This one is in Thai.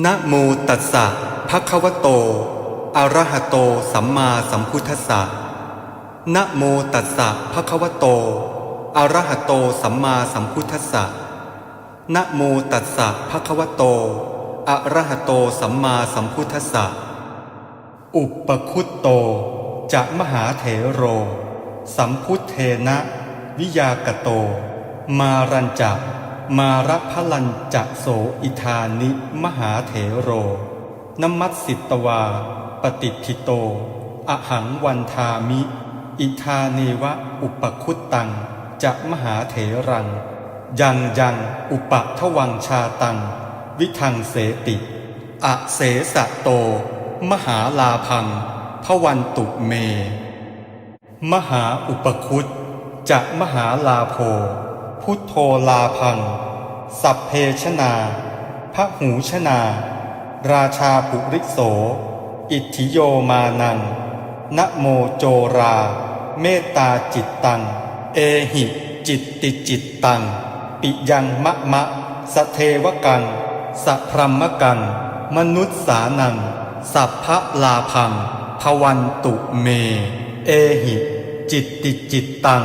นะโมตัสสะภะคะวะโต อะระหะโต สัมมาสัมพุทธัสสะนะโมตัสสะภะคะวะโต อะระหะโต สัมมาสัมพุทธัสสะนะโมตัสสะภะคะวะโต อะระหะโต สัมมาสัมพุทธัสสะ อุปคุตโต จะมหาเถโร สัมพุทเทนะ วิยากโต มารัญจะ มาระพลันจะโสอิธานิมหาเถโรนมัสสิตวา ปฏิทิโต อหังวันทามิ อิธาเนวะอุปคุตตัง จะมหาเถรัง ยังยังอุปทวังชาตัง วิทังเสติอเสสะโต มหาลาพังพวันตุเม มหาอุปคุตจะมหาลาโภ พุทโธลาพัง สัพเพชนาพระหูชนา ราชาภุริโส อิทธิโยมานังนะโมโจรา เมตตาจิตตัง เอหิจิตติจิตตัง ปิยังมะมะสเทวกังสัพรหมกัง มนุษสานัง สัพพะลาพัง พวันตุเม เอหิ จิตติจิตตัง